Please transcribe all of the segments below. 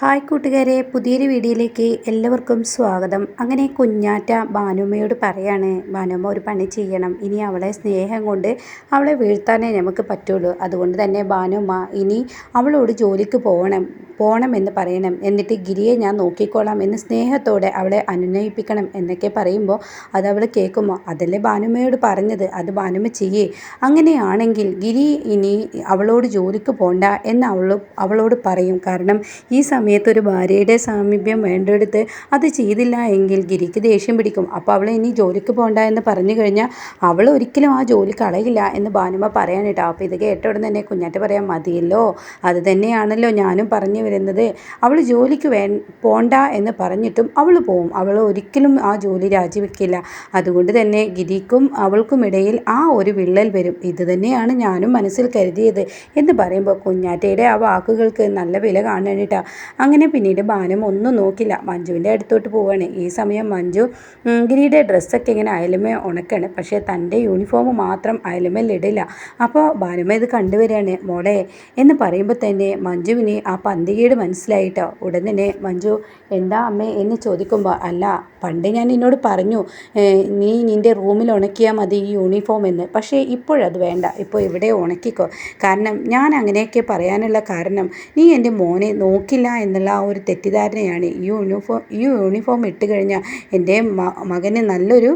Hi കൂട്ടുകാരെ പുതിയൊരു വീഡിയോയിലേക്ക് എല്ലാവർക്കും സ്വാഗതം. അങ്ങനെ കുഞ്ഞാറ്റ ഭാനുമ്മയോട് പറയാണ് ഭാനുമ്മ ഒരു പണി ചെയ്യണം. ഇനി അവളെ സ്നേഹം കൊണ്ട് അവളെ വീഴ്ത്താനേ നമുക്ക് പറ്റുള്ളൂ. അതുകൊണ്ട് തന്നെ ഭാനുമ്മ ഇനി അവളോട് ജോലിക്ക് പോകണം പോകണമെന്ന് പറയണം. എന്നിട്ട് ഗിരിയെ ഞാൻ നോക്കിക്കോളാം എന്ന് സ്നേഹത്തോടെ അവളെ അനുനയിപ്പിക്കണം എന്നൊക്കെ പറയുമ്പോൾ അത് അവൾ കേൾക്കുമോ അതല്ലേ ഭാനുമ്മയോട് പറഞ്ഞത്? അത് ഭാനുമ്മ ചെയ്യേ. അങ്ങനെയാണെങ്കിൽ ഗിരി ഇനി അവളോട് ജോലിക്ക് പോണ്ട എന്ന് അവൾ അവളോട് പറയും. കാരണം ഈ സമയത്ത് ഒരു ഭാര്യയുടെ സാമീപ്യം വേണ്ടെടുത്ത് അത് ചെയ്തില്ല എങ്കിൽ ഗിരിക്ക് ദേഷ്യം പിടിക്കും. അപ്പോൾ അവൾ ഇനി ജോലിക്ക് പോകണ്ട എന്ന് പറഞ്ഞു കഴിഞ്ഞാൽ അവൾ ഒരിക്കലും ആ ജോലി കളയില്ല എന്ന് ഭാനുമ പറയാൻ കേട്ടോ അപ്പോൾ ഇത് കേട്ട ഉടനെ തന്നെ കുഞ്ഞാറ്റ പറയാൻ മതിയല്ലോ അത് തന്നെയാണല്ലോ ഞാനും പറഞ്ഞു വരുന്നത്. അവൾ ജോലിക്ക് വേ പോണ്ട എന്ന് പറഞ്ഞിട്ടും അവൾ പോവും. അവൾ ഒരിക്കലും ആ ജോലി രാജിവെക്കില്ല. അതുകൊണ്ട് തന്നെ ഗിരിക്കും അവൾക്കും ഇടയിൽ ആ ഒരു വിള്ളൽ വരും. ഇത് തന്നെയാണ് ഞാനും മനസ്സിൽ കരുതിയത് എന്ന് പറയുമ്പോൾ കുഞ്ഞാറ്റയുടെ ആ വാക്കുകൾക്ക് നല്ല വില കാണാനിട്ടാ. അങ്ങനെ പിന്നീട് ബാനം ഒന്നും നോക്കില്ല. മഞ്ജുവിന്റെ അടുത്തോട്ട് പോവുകയാണ് ഈ സമയം മഞ്ജു ഗിരിയുടെ ഡ്രസ്സൊക്കെ ഇങ്ങനെ അയലുമേ ഉണക്കാണ്. പക്ഷേ തന്റെ യൂണിഫോം മാത്രം അയലുമേലിടില്ല അപ്പോൾ ബാനുമ ഇത് കണ്ടുവരികയാണ്. മോളെ എന്ന് പറയുമ്പോൾ തന്നെ മഞ്ജുവിന് ആ പന്തികേട് മനസ്സിലായിട്ടോ? ഉടൻ തന്നെ മഞ്ജു എന്താ അമ്മേ? എന്ന് ചോദിക്കുമ്പോൾ അല്ല പണ്ട് ഞാൻ നിന്നോട് പറഞ്ഞു നീ നിന്റെ റൂമിൽ ഉണക്കിയാൽ മതി ഈ യൂണിഫോം എന്ന്. പക്ഷേ ഇപ്പോഴത് വേണ്ട. ഇപ്പോൾ ഇവിടെ ഉണക്കിക്കോ. കാരണം ഞാൻ അങ്ങനെയൊക്കെ പറയാനുള്ള കാരണം നീ എന്റെ മോനെ നോക്കില്ല എന്നുള്ള ആ ഒരു തെറ്റിദ്ധാരണയാണ്. ഈ യൂണിഫോം ഈ യൂണിഫോം ഇട്ട് കഴിഞ്ഞാൽ എന്റെ മകന് നല്ലൊരു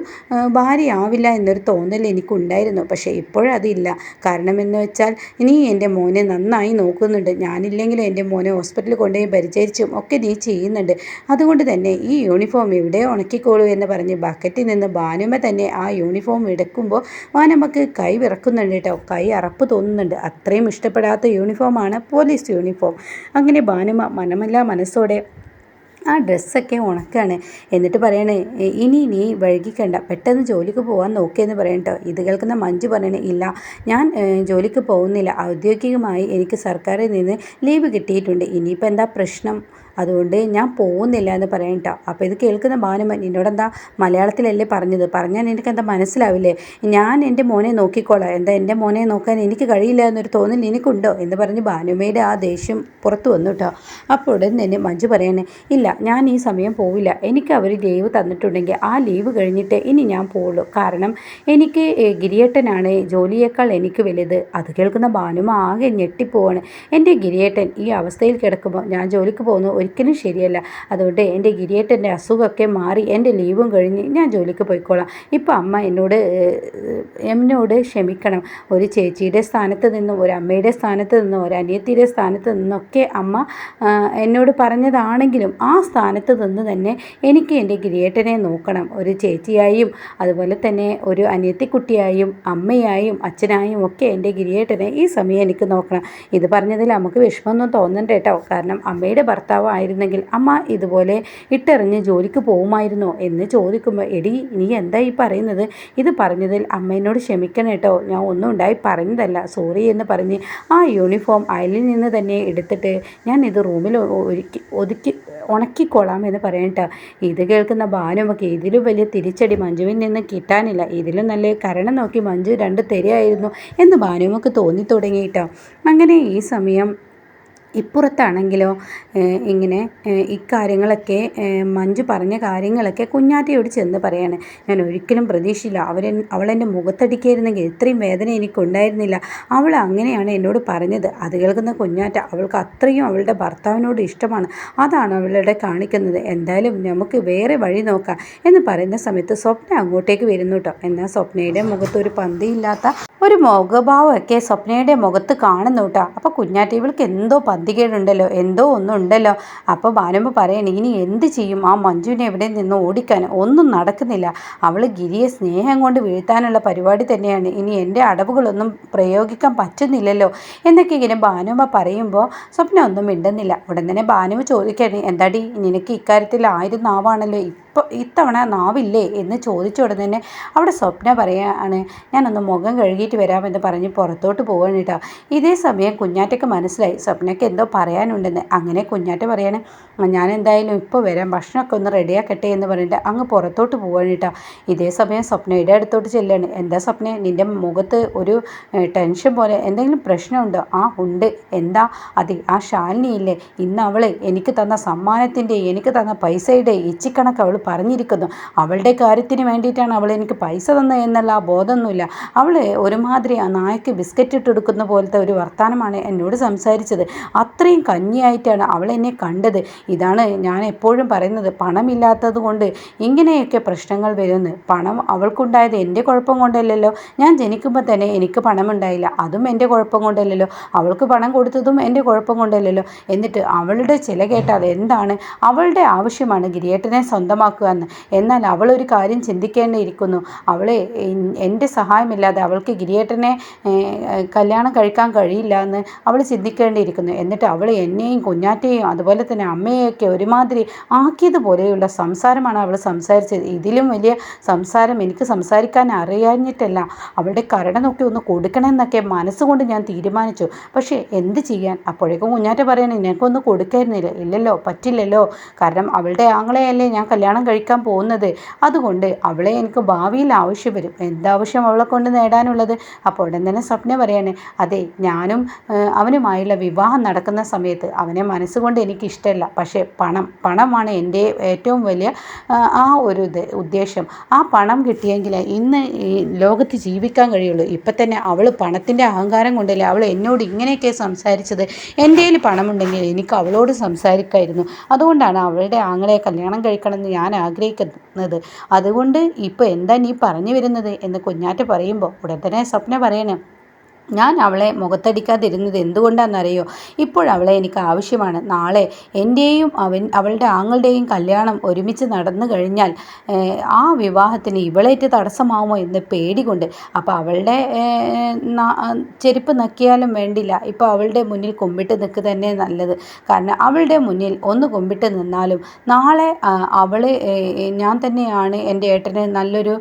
ഭാര്യയാവില്ല എന്നൊരു തോന്നൽ എനിക്കുണ്ടായിരുന്നു. പക്ഷേ ഇപ്പോഴതില്ല കാരണം എന്ന് വെച്ചാൽ ഇനി എന്റെ മോനെ നന്നായി നോക്കുന്നുണ്ട്. ഞാനില്ലെങ്കിലും എന്റെ മോനെ ഹോസ്പിറ്റലിൽ കൊണ്ടുപോയി പരിചരിച്ചും ഒക്കെ നീ ചെയ്യുന്നുണ്ട്. അതുകൊണ്ട് തന്നെ ഈ യൂണിഫോം ഇവിടെ ഉണക്കിക്കോളൂ എന്ന് പറഞ്ഞ് ബക്കറ്റിൽ നിന്ന് ബാനുമ തന്നെ ആ യൂണിഫോം എടുക്കുമ്പോൾ വാനമ്മക്ക് കൈ വിറക്കുന്നുണ്ട് കേട്ടോ. കൈ അറപ്പ് തോന്നുന്നുണ്ട്. അത്രയും ഇഷ്ടപ്പെടാത്ത യൂണിഫോമാണ് പോലീസ് യൂണിഫോം അങ്ങനെ ബാനുമ മനമല്ല മനസ്സോടെ ആ ഡ്രസ്സൊക്കെ ഉണക്കാണ്. എന്നിട്ട് പറയണേ ഇനി നീ വഴുകിക്കണ്ട പെട്ടെന്ന് ജോലിക്ക് പോകാൻ നോക്കിയെന്ന് പറയണ്ടോ ഇത് കേൾക്കുന്ന മഞ്ജു പറയണേ ഇല്ല ഞാൻ ജോലിക്ക് പോകുന്നില്ല. ഔദ്യോഗികമായി എനിക്ക് സർക്കാരിൽ നിന്ന് ലീവ് കിട്ടിയിട്ടുണ്ട്. ഇനിയിപ്പോൾ എന്താ പ്രശ്നം? അതുകൊണ്ട് ഞാൻ പോകുന്നില്ല എന്ന് പറയാം കേട്ടോ അപ്പോൾ ഇത് കേൾക്കുന്ന ഭാനുമൻ എന്നോടെന്താ മലയാളത്തിലല്ലേ പറഞ്ഞത്? പറഞ്ഞാൽ എനിക്ക് എന്താ മനസ്സിലാവില്ലേ? ഞാൻ എന്റെ മോനെ നോക്കിക്കോളാം. എന്താ എന്റെ മോനെ നോക്കാൻ എനിക്ക് കഴിയില്ല എന്നൊരു തോന്നൽ എനിക്കുണ്ടോ എന്ന് പറഞ്ഞ് ഭാനുമയുടെ ആ ദേഷ്യം പുറത്തു വന്നു കേട്ടോ അപ്പോൾ ഉടൻ തന്നെ മഞ്ജു പറയണേ ഇല്ല ഞാൻ ഈ സമയം പോവില്ല. എനിക്ക് അവർ ലീവ് തന്നിട്ടുണ്ടെങ്കിൽ ആ ലീവ് കഴിഞ്ഞിട്ട് ഇനി ഞാൻ പോവുള്ളൂ. കാരണം എനിക്ക് ഗിരിയേട്ടനാണ്. ജോലിയേക്കാൾ എനിക്ക് വലുത്. അത് കേൾക്കുന്ന ഭാനുമ ആകെ ഞെട്ടിപ്പോവാണ്. എന്റെ ഗിരിയേട്ടൻ ഈ അവസ്ഥയിൽ കിടക്കുമ്പോൾ ഞാൻ ജോലിക്ക് പോകുന്നു. ഒരിക്കലും ശരിയല്ല. അതുകൊണ്ട് എന്റെ ഗിരിയേട്ടന്റെ അസുഖമൊക്കെ മാറി എന്റെ ലീവും കഴിഞ്ഞ് ഞാൻ ജോലിക്ക് പോയിക്കോളാം. ഇപ്പോൾ അമ്മ എന്നോട് എന്നോട് ക്ഷമിക്കണം. ഒരു ചേച്ചിയുടെ സ്ഥാനത്ത് നിന്നും ഒരു അമ്മയുടെ സ്ഥാനത്ത് നിന്നും ഒരു അനിയത്തിയുടെ സ്ഥാനത്ത് നിന്നൊക്കെ അമ്മ എന്നോട് പറഞ്ഞതാണെങ്കിലും ആ സ്ഥാനത്ത് നിന്ന് തന്നെ എനിക്ക് എന്റെ ഗിരിയേട്ടനെ നോക്കണം. ഒരു ചേച്ചിയായും അതുപോലെ തന്നെ ഒരു അനിയത്തിക്കുട്ടിയായും അമ്മയായും അച്ഛനായും ഒക്കെ എന്റെ ഗിരിയേട്ടനെ ഈ സമയം എനിക്ക് നോക്കണം. ഇത് പറഞ്ഞതിൽ നമുക്ക് വിഷമമൊന്നും തോന്നണ്ട കേട്ടോ. കാരണം അമ്മയുടെ ഭർത്താവ് ആയിരുന്നെങ്കിൽ അമ്മ ഇതുപോലെ ഇട്ടെറിഞ്ഞ് ജോലിക്ക് പോകുമായിരുന്നോ എന്ന് ചോദിക്കുമ്പോൾ എടി നീ എന്താ ഈ പറയുന്നത്? ഇത് പറഞ്ഞതിൽ അമ്മേനോട് ക്ഷമിക്കണം കേട്ടോ. ഞാൻ ഒന്നും ഉണ്ടായി പറഞ്ഞതല്ല. സോറി എന്ന് പറഞ്ഞ് ആ യൂണിഫോം അയലിൽ നിന്ന് തന്നെ എടുത്തിട്ട് ഞാൻ ഇത് റൂമിൽ ഒരുക്കി ഒതുക്കി ഉണക്കിക്കോളാം എന്ന് പറയട്ടോ ഇത് കേൾക്കുന്ന ഭാനുമൊക്കെ ഇതിലും വലിയ തിരിച്ചടി മഞ്ജുവിൽ നിന്ന് കിട്ടാനില്ല. ഇതിലും നല്ല കരണം നോക്കി മഞ്ജു രണ്ട് തെരയായിരുന്നു എന്ന് ഭാനുമൊക്കെ തോന്നി തുടങ്ങിയിട്ടോ അങ്ങനെ ഈ സമയം ഇപ്പുറത്താണെങ്കിലോ ഇങ്ങനെ ഇക്കാര്യങ്ങളൊക്കെ മഞ്ജു പറഞ്ഞ കാര്യങ്ങളൊക്കെ കുഞ്ഞാറ്റയോട് ചെന്ന് പറയാണ്. ഞാൻ ഒരിക്കലും പ്രതീക്ഷയില്ല അവരെ അവളെന്റെ മുഖത്തടിക്കായിരുന്നെങ്കിൽ ഇത്രയും വേദന എനിക്കുണ്ടായിരുന്നില്ല. അവൾ അങ്ങനെയാണ് എന്നോട് പറഞ്ഞത്. അത് കേൾക്കുന്ന കുഞ്ഞാറ്റ അവൾക്ക് അത്രയും അവളുടെ ഭർത്താവിനോട് ഇഷ്ടമാണ്. അതാണ് അവളുടെ കാണിക്കുന്നത്. എന്തായാലും നമുക്ക് വേറെ വഴി നോക്കാം എന്ന് പറയുന്ന സമയത്ത് സ്വപ്ന അങ്ങോട്ടേക്ക് വരുന്നു കേട്ടോ. എന്നാൽ സ്വപ്നയുടെ മുഖത്തൊരു പന്തിയില്ലാത്ത ഒരു മുഖഭാവമൊക്കെ സ്വപ്നയുടെ മുഖത്ത് കാണുന്നു കേട്ടോ അപ്പോൾ കുഞ്ഞാറ്റ ഇവൾക്ക് എന്തോ പന്തികേടുണ്ടല്ലോ എന്തോ ഒന്നും ഉണ്ടല്ലോ അപ്പോൾ ഭാനുമ്പ് പറയണേ ഇനി എന്ത് ചെയ്യും? ആ മഞ്ജുവിനെ എവിടെ നിന്ന് ഓടിക്കാൻ? ഒന്നും നടക്കുന്നില്ല. അവൾ ഗിരിയെ സ്നേഹം കൊണ്ട് വീഴ്ത്താനുള്ള പരിപാടി തന്നെയാണ്. ഇനി എന്റെ അടവുകളൊന്നും പ്രയോഗിക്കാൻ പറ്റുന്നില്ലല്ലോ. എന്നൊക്കെ ഇങ്ങനെ ഭാനുമ്മ പറയുമ്പോൾ സ്വപ്ന ഒന്നും മിണ്ടുന്നില്ല. ഉടൻ തന്നെ ഭാനുവ് ചോദിക്കുകയാണ് എന്താടി നിനക്ക് ഇക്കാര്യത്തിൽ ആയിരുന്നാവാണല്ലോ നാവാണല്ലോ ഇപ്പോൾ ഇത്തവണ നാവില്ലേ എന്ന് ചോദിച്ച ഉടനെ തന്നെ അവിടെ സ്വപ്ന പറയുകയാണ് ഞാനൊന്ന് മുഖം കഴുകിയിട്ട് വരാമെന്ന് പറഞ്ഞ് പുറത്തോട്ട് പോവാണ് കേട്ടോ. ഇതേ സമയം കുഞ്ഞാറ്റയ്ക്ക് മനസ്സിലായി സ്വപ്നയ്ക്ക് എന്തോ പറയാനുണ്ടെന്ന്. അങ്ങനെ കുഞ്ഞാറ്റ പറയാണ് ഞാൻ എന്തായാലും ഇപ്പോൾ വരാം. ഭക്ഷണമൊക്കെ ഒന്ന് റെഡിയാക്കട്ടെ എന്ന് പറഞ്ഞിട്ട് അങ്ങ് പുറത്തോട്ട് പോവാണ് കേട്ടോ ഇതേ സമയം സ്വപ്നയുടെ അടുത്തോട്ട് ചെല്ലാണ്. എന്താ സ്വപ്ന? നിന്റെ മുഖത്ത് ഒരു ടെൻഷൻ പോലെ എന്തെങ്കിലും പ്രശ്നമുണ്ടോ? ആ ഉണ്ട്. എന്താ? അതെ ആ ശാലിനിയില്ലേ? ഇന്ന് അവൾ എനിക്ക് തന്ന സമ്മാനത്തിന്റെ എനിക്ക് തന്ന പൈസയുടെ ഇച്ചിക്കണക്ക് അവൾ പറഞ്ഞിരിക്കുന്നു. അവളുടെ കാര്യത്തിന് വേണ്ടിയിട്ടാണ് അവൾ എനിക്ക് പൈസ തന്നത് എന്നുള്ള ആ ബോധമൊന്നുമില്ല. അവൾ ഒരുമാതിരി ആ നായക്ക് ബിസ്ക്കറ്റ് ഇട്ടെടുക്കുന്ന പോലത്തെ ഒരു വർത്തമാനമാണ് എന്നോട് സംസാരിച്ചത്. അത്രയും കഞ്ഞിയായിട്ടാണ് അവൾ എന്നെ കണ്ടത്. ഇതാണ് ഞാൻ എപ്പോഴും പറയുന്നത്. പണമില്ലാത്തത് കൊണ്ട് ഇങ്ങനെയൊക്കെ പ്രശ്നങ്ങൾ വരുമെന്ന് പണം അവൾക്കുണ്ടായത് എന്റെ കുഴപ്പം കൊണ്ടല്ലല്ലോ. ഞാൻ ജനിക്കുമ്പോൾ തന്നെ എനിക്ക് പണമുണ്ടായില്ല. അതും എന്റെ കുഴപ്പം കൊണ്ടല്ലല്ലോ. അവൾക്ക് പണം കൊടുത്തതും എന്റെ കുഴപ്പം കൊണ്ടല്ലല്ലോ. എന്നിട്ട് അവളുടെ ചില കേട്ടാൽ എന്താണ്? അവളുടെ ആവശ്യമാണ് ഗിരിയേട്ടനെ സ്വന്തമാക്കുക എന്ന്. എന്നാൽ അവൾ ഒരു കാര്യം ചിന്തിക്കേണ്ടിയിരിക്കുന്നു. അവളെ എന്റെ സഹായമില്ലാതെ അവൾക്ക് ഗിരിയേട്ടനെ കല്യാണം കഴിക്കാൻ കഴിയില്ല എന്ന് അവൾ ചിന്തിക്കേണ്ടിയിരിക്കുന്നു. എന്നിട്ട് അവൾ എന്നെയും കുഞ്ഞാറ്റയും അതുപോലെ തന്നെ അമ്മയെയൊക്കെ ഒരുമാതിരി ആക്കിയതുപോലെയുള്ള സംസാരമാണ് അവൾ സംസാരിച്ചത്. ഇതിലും വലിയ സംസാരം എനിക്ക് സംസാരിക്കാൻ അറിയാഞ്ഞിട്ടല്ല. അവളുടെ കരടനൊക്കെ ഒന്ന് കൊടുക്കണമെന്നൊക്കെ മനസ്സുകൊണ്ട് ഞാൻ തീരുമാനിച്ചു. പക്ഷേ എന്ത് ചെയ്യാൻ? അപ്പോഴേക്കും കുഞ്ഞാറ്റ പറയാൻ നിനക്കൊന്ന് കൊടുക്കായിരുന്നില്ല ഇല്ലല്ലോ പറ്റില്ലല്ലോ. കാരണം അവളുടെ ആങ്ങളെയല്ലേ ഞാൻ കല്യാണം കഴിക്കാൻ പോകുന്നത്. അതുകൊണ്ട് അവളെ എനിക്ക് ഭാവിയിൽ ആവശ്യം വരും. എന്താവശ്യം അവളെ കൊണ്ട് നേടാനുള്ളത്? അപ്പോൾ ഉടൻ തന്നെ സ്വപ്ന പറയാണ് അതെ ഞാനും അവനുമായുള്ള വിവാഹം നടക്കുന്ന സമയത്ത് അവനെ മനസ്സുകൊണ്ട് എനിക്ക് ഇഷ്ടമല്ല പക്ഷേ പണം പണമാണ് എന്റെ ഏറ്റവും വലിയ ആ ഒരു ഉദ്ദേശം. ആ പണം കിട്ടിയെങ്കിൽ ഇന്ന് ഈ ലോകത്ത് ജീവിക്കാൻ കഴിയുള്ളൂ. ഇപ്പം തന്നെ അവൾ പണത്തിന്റെ അഹങ്കാരം കൊണ്ടല്ലേ അവൾ എന്നോട് ഇങ്ങനെയൊക്കെ സംസാരിച്ചത്? എന്റെ കയ്യിൽ പണമുണ്ടെങ്കിൽ എനിക്ക് അവളോട് സംസാരിക്കായിരുന്നു. അതുകൊണ്ടാണ് അവളുടെ ആങ്ങളെ കല്യാണം കഴിക്കണമെന്ന് ഞാൻ ആഗ്രഹിക്കുന്നത്. അതുകൊണ്ട് ഇപ്പോൾ എന്താ നീ പറഞ്ഞു വരുന്നത് എന്ന് കുഞ്ഞാറ്റ പറയുമ്പോൾ ഉടൻ തന്നെ സ്വപ്ന പറയണം. ഞാൻ അവളെ മുഖത്തടിക്കാതിരുന്നത് എന്തുകൊണ്ടാണെന്നറിയോ? ഇപ്പോഴവളെ എനിക്ക് ആവശ്യമാണ്. നാളെ എന്റെയും അവൻ അവളുടെ ആങ്ങളുടെയും കല്യാണം ഒരുമിച്ച് നടന്നു കഴിഞ്ഞാൽ ആ വിവാഹത്തിന് ഇവളേറ്റ് തടസ്സമാവുമോ എന്ന് പേടികൊണ്ട്. അപ്പോൾ അവളുടെ ചെരുപ്പ് നക്കിയാലും വേണ്ടില്ല. ഇപ്പോൾ അവളുടെ മുന്നിൽ കുമ്പിട്ട് നിൽക്കുക തന്നെ നല്ലത്. കാരണം അവളുടെ മുന്നിൽ ഒന്ന് കുമ്പിട്ട് നിന്നാലും നാളെ അവൾ ഞാൻ തന്നെയാണ് എന്റെ ഏട്ടന് നല്ലൊരു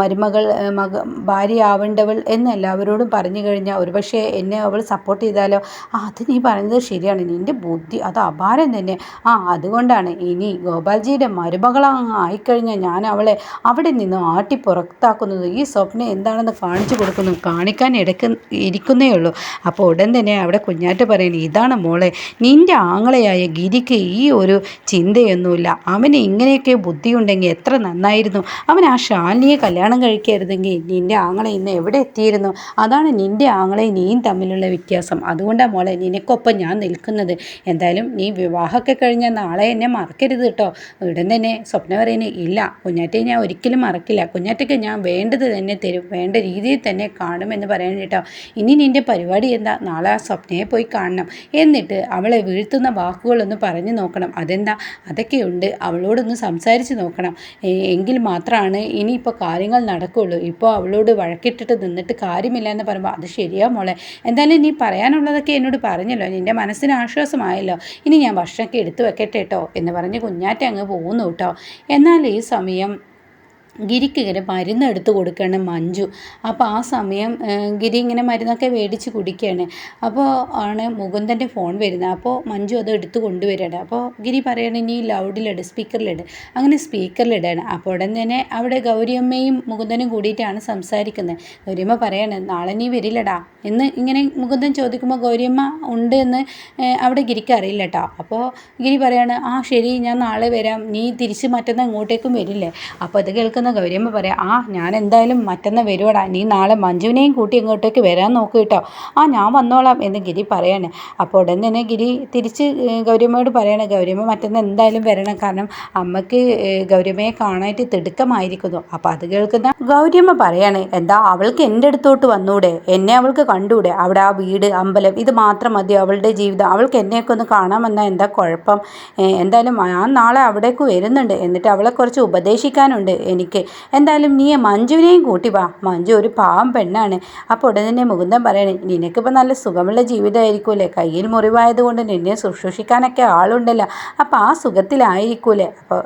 മരുമകൾ മക ഭാര്യ ആവേണ്ടവൾ എന്ന് എല്ലാവരോടും പറഞ്ഞു കഴിഞ്ഞാൽ ഒരുപക്ഷെ എന്നെ അവൾ സപ്പോർട്ട് ചെയ്താലോ? ആ അത് നീ പറയുന്നത് ശരിയാണ്. നിന്റെ ബുദ്ധി അത് അപാരം തന്നെ. ആ അതുകൊണ്ടാണ് ഇനി ഗോപാൽജിയുടെ മരുമകളങ്ങ് ആയിക്കഴിഞ്ഞാൽ ഞാൻ അവളെ അവിടെ നിന്ന് ആട്ടി പുറത്താക്കുന്നത്. ഈ സ്വപ്നം എന്താണെന്ന് കാണിച്ചു കൊടുക്കുന്നു കാണിക്കാൻ ഇടയ്ക്ക് ഇരിക്കുന്നേ ഉള്ളൂ. അപ്പോൾ ഉടൻ തന്നെ അവിടെ കുഞ്ഞാറ്റ് പറയുന്നത് ഇതാണ് മോളെ നിന്റെ ആങ്ങളയായ ഗിരിക്ക് ഈ ഒരു ചിന്തയൊന്നുമില്ല. അവന് ഇങ്ങനെയൊക്കെ ബുദ്ധിയുണ്ടെങ്കിൽ എത്ര നന്നായിരുന്നു. അവൻ ആ ഷാലിനിയെ കല്യാണം കഴിക്കരുതെങ്കിൽ നിന്റെ ആങ്ങളെ ഇന്ന് എവിടെ എത്തിയിരുന്നു? അതാണ് നിന്റെ ആങ്ങളെ നീയും തമ്മിലുള്ള വ്യത്യാസം. അതുകൊണ്ടാണ് മോളെ നിനക്കൊപ്പം ഞാൻ നിൽക്കുന്നത്. എന്തായാലും നീ വിവാഹമൊക്കെ കഴിഞ്ഞാൽ നാളെ എന്നെ മറക്കരുത് കേട്ടോ. ഉടൻ തന്നെ സ്വപ്ന പറയുന്നത് ഇല്ല കുഞ്ഞാറ്റയെ ഞാൻ ഒരിക്കലും മറക്കില്ല. കുഞ്ഞാറ്റയ്ക്ക് ഞാൻ വേണ്ടത് തന്നെ തരും. വേണ്ട രീതിയിൽ തന്നെ കാണുമെന്ന് പറയണം കേട്ടോ. ഇനി നിന്റെ പരിപാടി എന്താ? നാളെ ആ സ്വപ്നയെ പോയി കാണണം. എന്നിട്ട് അവളെ വീഴ്ത്തുന്ന വാക്കുകളൊന്ന് പറഞ്ഞു നോക്കണം. അതെന്താ? അതൊക്കെയുണ്ട് അവളോടൊന്ന് സംസാരിച്ച് നോക്കണം. എങ്കിൽ മാത്രമാണ് ഇനിയിപ്പോൾ കാര്യങ്ങൾ നടക്കുകയുള്ളൂ ഇപ്പോൾ അവളോട് വഴക്കിട്ടിട്ട് നിന്നിട്ട് കാര്യമില്ല എന്ന് പറയുമ്പോൾ അത് ശരി ശരിയാ മോളെ? എന്തായാലും നീ പറയാനുള്ളതൊക്കെ എന്നോട് പറഞ്ഞല്ലോ. നിന്റെ മനസ്സിന് ആശ്വാസമായല്ലോ. ഇനി ഞാൻ ഭക്ഷണമൊക്കെ എടുത്തു വെക്കട്ടെ കേട്ടോ എന്ന് പറഞ്ഞ് കുഞ്ഞാറ്റ അങ്ങ് പോകുന്നു കേട്ടോ എന്നാൽ ഈ സമയം ഗിരിക്ക് ഇങ്ങനെ മരുന്ന് എടുത്ത് കൊടുക്കുകയാണ് മഞ്ജു. അപ്പോൾ ആ സമയം ഗിരി ഇങ്ങനെ മരുന്നൊക്കെ മേടിച്ച് കുടിക്കുകയാണ്. അപ്പോൾ ആണ് മുകുന്ദന്റെ ഫോൺ വരുന്നത്. അപ്പോൾ മഞ്ജു അത് എടുത്ത് കൊണ്ടുവരികയാണ്. അപ്പോൾ ഗിരി പറയണ ഇനി ലൗഡിലിട് സ്പീക്കറിലിട്. അങ്ങനെ സ്പീക്കറിലിടാണ്. അപ്പോൾ ഉടൻ തന്നെ അവിടെ ഗൗരിയമ്മയും മുകുന്ദനും കൂടിയിട്ടാണ് സംസാരിക്കുന്നത്. ഗൗരിയമ്മ പറയാണ് നാളെ നീ വരില്ലടാ. എന്ന് ഇങ്ങനെ മുകുന്ദൻ ചോദിക്കുമ്പോൾ ഗൗരിയമ്മ ഉണ്ട് എന്ന് അവിടെ ഗിരിക്ക് അറിയില്ല കേട്ടോ അപ്പോൾ ഗിരി പറയാണ് ആ ശരി ഞാൻ നാളെ വരാം. നീ തിരിച്ച് മറ്റന്നാൾ ഇങ്ങോട്ടേക്കും വരില്ലേ. അപ്പോൾ അത് കേൾക്കുന്ന നിൽക്കുന്ന ഗൗരിയമ്മ പറയാം ആ ഞാൻ എന്തായാലും മറ്റന്ന് വരുവടാ. നീ നാളെ മഞ്ജുവിനെയും കൂട്ടി ഇങ്ങോട്ടേക്ക് വരാൻ നോക്കൂ കേട്ടോ. ആ ഞാൻ വന്നോളാം എന്ന് ഗിരി പറയാണ്. അപ്പോൾ ഉടൻ തന്നെ ഗിരി തിരിച്ച് ഗൗരിയമ്മയോട് പറയണേ ഗൗരിയമ്മ മറ്റന്ന് എന്തായാലും വരണം. കാരണം അമ്മയ്ക്ക് ഗൗരിയമ്മയെ കാണാനായിട്ട് തിടുക്കമായിരിക്കുന്നു. അപ്പോൾ അത് കേൾക്കുന്ന ഗൗരിയമ്മ പറയാണ് എന്താ അവൾക്ക് എന്റെ അടുത്തോട്ട് വന്നൂടെ? എന്നെ അവൾക്ക് കണ്ടൂടെ? അവിടെ ആ വീട് അമ്പലം ഇത് മാത്രം മതി അവളുടെ ജീവിതം അവൾക്ക് എന്നെയൊക്കെ ഒന്ന് കാണാമെന്നാൽ എന്താ കുഴപ്പം? എന്തായാലും ഞാൻ നാളെ അവിടേക്ക് വരുന്നുണ്ട്. എന്നിട്ട് അവളെ കുറച്ച് ഉപദേശിക്കാനുണ്ട്. എനിക്ക് നിൽക്ക് എന്തായാലും നീ മഞ്ജുവിനെയും കൂട്ടി വാ. മഞ്ജു ഒരു പാവം പെണ്ണാണ്. അപ്പോൾ ഉടനെ തന്നെ മുകുന്ദൻ പറയണേ നിനക്കിപ്പോൾ നല്ല സുഖമുള്ള ജീവിതമായിരിക്കൂലേ? കയ്യിൽ മുറിവായതുകൊണ്ട് നിന്നെ ശുശ്രൂഷിക്കാനൊക്കെ ആളുണ്ടല്ലോ. അപ്പോൾ ആ സുഖത്തിലായിരിക്കൂലേ? അപ്പോൾ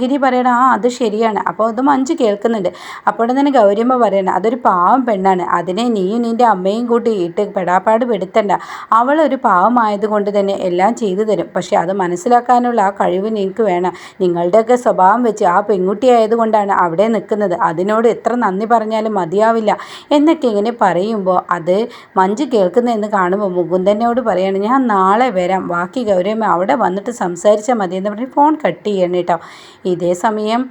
ഗിരി പറയണം ആ അത് ശരിയാണ്. അപ്പോൾ അത് മഞ്ജു കേൾക്കുന്നുണ്ട്. അപ്പോൾ തന്നെ ഗൗരിയമ്മ പറയണം അതൊരു പാവം പെണ്ണാണ്. അതിനെ നീയും നിന്റെ അമ്മയും കൂട്ടി ഇട്ട് പെടാപ്പാട് പെടുത്തണ്ട. അവളൊരു പാവമായതുകൊണ്ട് തന്നെ എല്ലാം ചെയ്തു തരും. പക്ഷെ അത് മനസ്സിലാക്കാനുള്ള ആ കഴിവ് നിങ്ങൾക്ക് വേണം. നിങ്ങളുടെയൊക്കെ സ്വഭാവം വെച്ച് ആ പെൺകുട്ടി ആയതുകൊണ്ടാണ് അവിടെ നിൽക്കുന്നത്. അതിനോട് എത്ര നന്ദി പറഞ്ഞാലും മതിയാവില്ല. എന്നൊക്കെ ഇങ്ങനെ പറയുമ്പോൾ അത് മഞ്ജു കേൾക്കുന്നതെന്ന് കാണുമ്പോൾ മുകുന്ദനോട് പറയാണ് ഞാൻ നാളെ വരാം. ബാക്കി ഗൗരവമ്മ അവിടെ വന്നിട്ട് സംസാരിച്ചാൽ മതി എന്ന് പറഞ്ഞ് ഫോൺ കട്ട് ചെയ്യണം കേട്ടോ. ഇതേ സമയം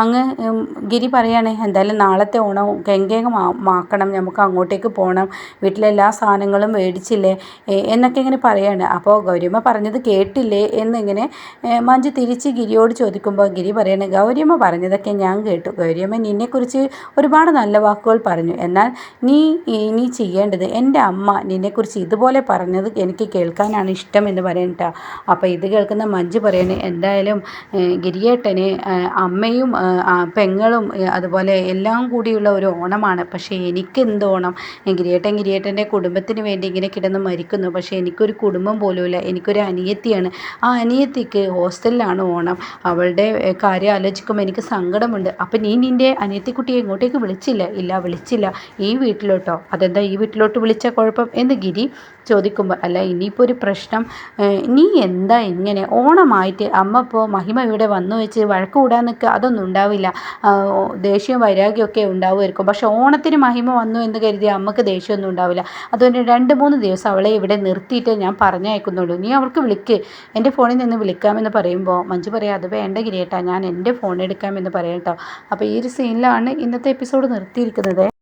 അങ്ങ് ഗിരി പറയാണ് എന്തായാലും നാളത്തെ ഓണം മാക്കണം. നമുക്ക് അങ്ങോട്ടേക്ക് പോകണം വീട്ടിലെല്ലാ സാധനങ്ങളും മേടിച്ചില്ലേ? എന്നൊക്കെ ഇങ്ങനെ പറയാണ്. അപ്പോൾ ഗൗരിയമ്മ പറഞ്ഞത് കേട്ടില്ലേ എന്നിങ്ങനെ മഞ്ജു തിരിച്ച് ഗിരിയോട് ചോദിക്കുമ്പോൾ ഗിരി പറയാണ് ഗൗരിയമ്മ പറഞ്ഞതൊക്കെ ഞാൻ കേട്ടു. ഗൗരിയമ്മ നിന്നെക്കുറിച്ച് ഒരുപാട് നല്ല വാക്കുകൾ പറഞ്ഞു. എന്നാൽ നീ ഇനി ചെയ്യേണ്ടത് എന്റെ അമ്മ നിന്നെക്കുറിച്ച് ഇതുപോലെ പറഞ്ഞത് എനിക്ക് കേൾക്കാനാണ് ഇഷ്ടം എന്ന് പറയണ്ട അപ്പോൾ ഇത് കേൾക്കുന്ന മഞ്ജു പറയണേ എന്തായാലും ഗിരിയേട്ടന് അമ്മയും പെങ്ങളും അതുപോലെ എല്ലാം കൂടിയുള്ള ഒരു ഓണമാണ്. പക്ഷേ എനിക്ക് എന്ത് ഓണം ഗിരിയേട്ടൻ ഗിരിയേട്ടന്റെ കുടുംബത്തിന് വേണ്ടി ഇങ്ങനെ കിടന്ന് മരിക്കുന്നു. പക്ഷേ എനിക്കൊരു കുടുംബം പോലുമില്ല. എനിക്കൊരു അനിയത്തിയാണ്. ആ അനിയത്തിക്ക് ഹോസ്റ്റലിലാണ് ഓണം. അവളുടെ കാര്യം ആലോചിക്കുമ്പോൾ എനിക്ക് സങ്കടമുണ്ട്. അപ്പം നീ നിന്റെ അനിയത്തിക്കുട്ടിയെ ഇങ്ങോട്ടേക്ക് വിളിച്ചില്ല? ഇല്ല വിളിച്ചില്ല. ഈ വീട്ടിലോട്ടോ? അതെന്താ ഈ വീട്ടിലോട്ട് വിളിച്ച കുഴപ്പം? എന്ന് ഗിരി ചോദിക്കുമ്പോൾ അല്ല ഇനിയിപ്പോൾ ഒരു പ്രശ്നം നീ എന്താ ഇങ്ങനെ? ഓണമായിട്ട് അമ്മ ഇപ്പോൾ മഹിമ ഇവിടെ വന്നു വെച്ച് വഴക്ക് കൂടാൻ നിൽക്കുക അതൊന്നും ഉണ്ടാവില്ല. ദേഷ്യവും വൈരാഗ്യമൊക്കെ ഉണ്ടാവുമായിരിക്കും. പക്ഷെ ഓണത്തിന് മഹിമ വന്നു എന്ന് കരുതി അമ്മയ്ക്ക് ദേഷ്യമൊന്നും ഉണ്ടാവില്ല. അതുകൊണ്ട് രണ്ട് മൂന്ന് ദിവസം അവളെ ഇവിടെ നിർത്തിയിട്ട് ഞാൻ പറഞ്ഞയക്കുന്നുള്ളൂ. നീ അവൾക്ക് വിളിക്ക്. എന്റെ ഫോണിൽ നിന്ന് വിളിക്കാമെന്ന് പറയുമ്പോൾ മഞ്ജു പറയാം അത് വേണ്ട ഗിരിയേട്ടാ ഞാൻ എന്റെ ഫോൺ എടുക്കാമെന്ന് പറയാം കേട്ടോ അപ്പോൾ ഈ ഒരു സീനിലാണ് ഇന്നത്തെ എപ്പിസോഡ് നിർത്തിയിരിക്കുന്നത്.